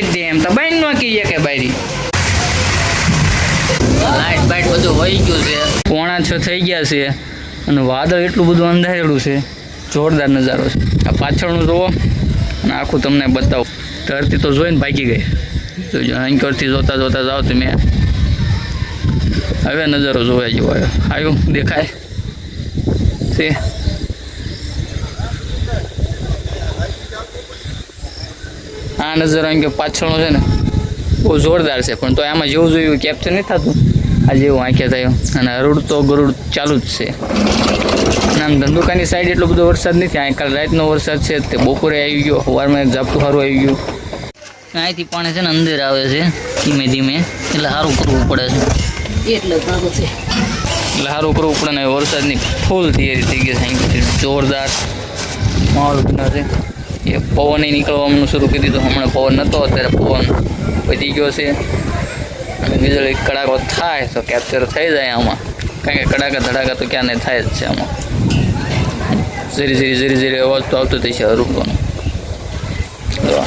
કરી દે એમ. તો બાઈ ન કહીએ કે બારી લાઈટ બાઈટ બધું વહી ગયું છે. પોણા છ થઈ ગયા છે અને વાદળ એટલું બધું અંધારેલું છે. જોરદાર નજારો છે. આ પાછળનું જુઓ અને આખું તમને બતાવું. ધરતી તો જોઈને ભાગી ગઈ. જોજો અહીંકરથી જોતા જોતા જાઓ તમે. હવે નજારો જોવા જેવો આવ્યો. આવ્યું દેખાય. છે. આ નજારો એમ કે પાછળનો છે ને બહુ જોરદાર છે. પણ તો આમાં જેવું જોયું કેપ્ચર નહીં થતું. આ જેવું આંખે થયો. અને હરુડ તો ગરુડ ચાલુ જ છે. આમ ધંધુકાની સાઈડ એટલો બધો વરસાદ નથી. અહીં કાલ રાતનો વરસાદ છે તે બપોરે આવી ગયો સવારમાં એક ઝાપટું સારું આવી ગયું. અહીંથી પાણી છે ને અંદર આવે છે ધીમે ધીમે. એટલે સારું કરવું પડે છે. એટલે છે. એટલે સારું કરવું પડે ને વરસાદની ફૂલ તૈયારી થઈ ગઈ છે જોરદાર. માહોલ બન્યો છે. એ પવન નીકળવાનું શરૂ કરી દીધું. હમણાં પવન નહોતો અત્યારે પવન વધી ગયો છે. અને વીજળી કડાકો થાય તો કેપ્ચર થઈ જાય આમાં. કારણ કે કડાકા ધડાકા તો ક્યાં નહીં થાય જ છે આમાં. ઝીરી ઝીરી ઝીરી ઝીરી અવાજ તો આવતો થઈ છે હરૂપવાનો જો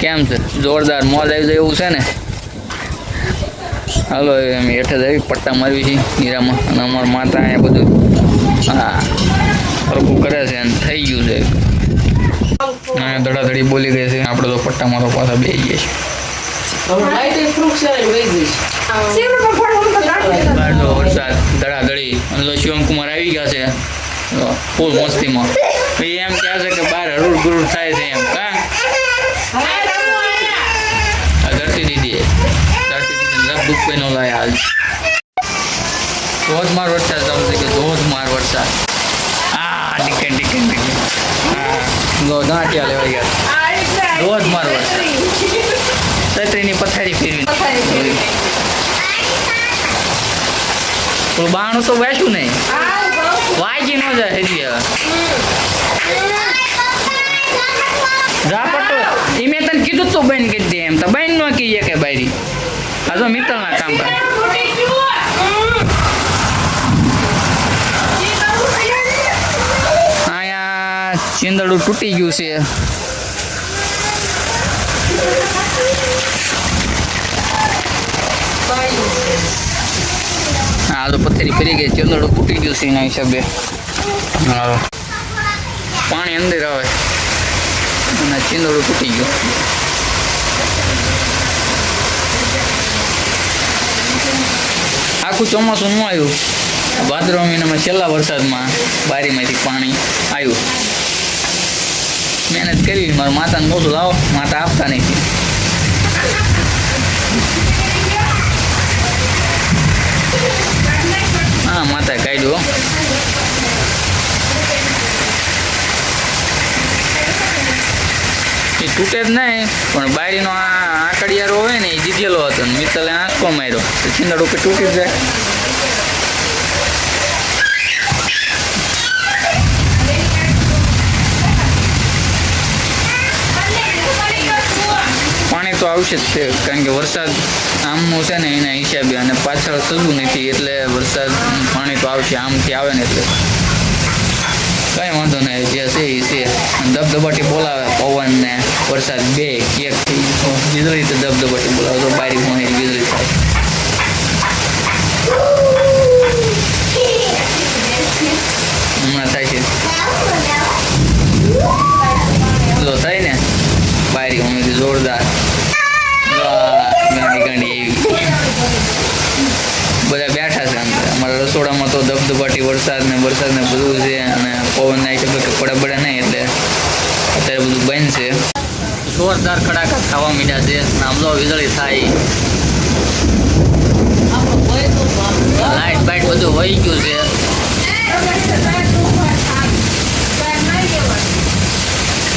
કેમ છે? જોરદાર મોજ આવી જાય એવું છે ને? હાલો એમ હેઠે જ આવી પટ્ટા મારવી છે નીરામાં અને અમારા માતા અહીંયા બધું, હા સરખું કરે છે અને થઈ ગયું છે. અહીંયા ધડાધડી બોલી ગઈ છે. આપણે તો પટ્ટા મારો પાછા બે જઈએ છીએ. વરસાદ ધડાધડી. અને તો શિવમકુમાર આવી ગયા છે. તો ફૂલ મસ્તીમાં. એમ કહે છે કે બહાર હરુડ ગુરુડ થાય છે એમ કા? આ ધરતી દીદી ધરતી દીદી રબ દુઃખ નો લાય હાલ. ધોધમાર વરસાદ થઈ ગયો ધોધમાર વરસાદ. આ ટીકે ટીકે ગો ગાંઠિયા લેવા ગયા. વરસાદ છત્રીની પથારી ફેરવી. થોડું બાણું તો બેસું નહીં. વાગી ન જાય એ મેં તને કીધું તું બેન કીધી એમ. તો બેન નો કહીએ કે બારી આ તો મિત્તલના કામ કરે અહીંયા ચીંદડું તૂટી ગયું છે. હા તો પથ્થરી ફરી ગઈ. ચંદડું તૂટી ગયું છે એના હિસાબે. પાણી અંદર આવે. અને ચિંદડું તૂટી ગયું. આખું ચોમાસું ન આવ્યું. ભાદરવા મહિનામાં છેલ્લા વરસાદમાં બારીમાંથી પાણી આવ્યું. મહેનત કરી, મારા માતાને કહું લાવો માતા આપતા નથી હા માતા કાઢ્યો એ તૂટે જ નહીં, પણ બારીનો આ આકડિયારો હોય ને, એ જીધેલો હતો મિત્તલે આંખો માર્યો. તો કે તૂટી જાય. તો આવશે જ તે કારણ કે વરસાદ આમનું છે ને એના હિસાબે અને પાછળ થતું નથી એટલે વરસાદ પાણી તો આવશે, આમથી આવે ને એટલે. કઈ વાંધો નહીં, જે છે એ છે. ધબધબાટી બોલાવે પવન ને વરસાદ બે, એક વીજળી તો ધબધબાટી બોલાવે તો બારી મોહી વીજળી થાય. રસોડામાં વરસાદ ને વરસાદ ને બધું છે અને પવન ના હિસાબે કે પડે પડે નહીં એટલે અત્યારે બધું બંધ છે. જોરદાર કડાકા ખાવા મીડ્યા છે. આમ તો વીજળી થાય. લાઇટ બાઇટ બધું વહી ગયું છે.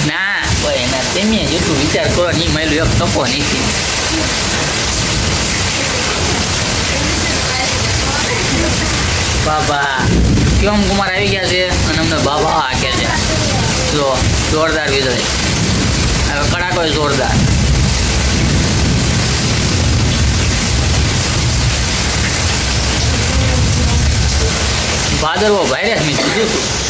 ના એના તેમે જેટલું વિચાર કરો નહીં માયલું એક તપો નથી. બાબા. કેમ કુમાર આવી ગયા છે અને અમને બાબા આકે છે. જો, જોરદાર વીજળી હવે કડાકો જોરદાર. ભાદરવો ભાઈ રે શું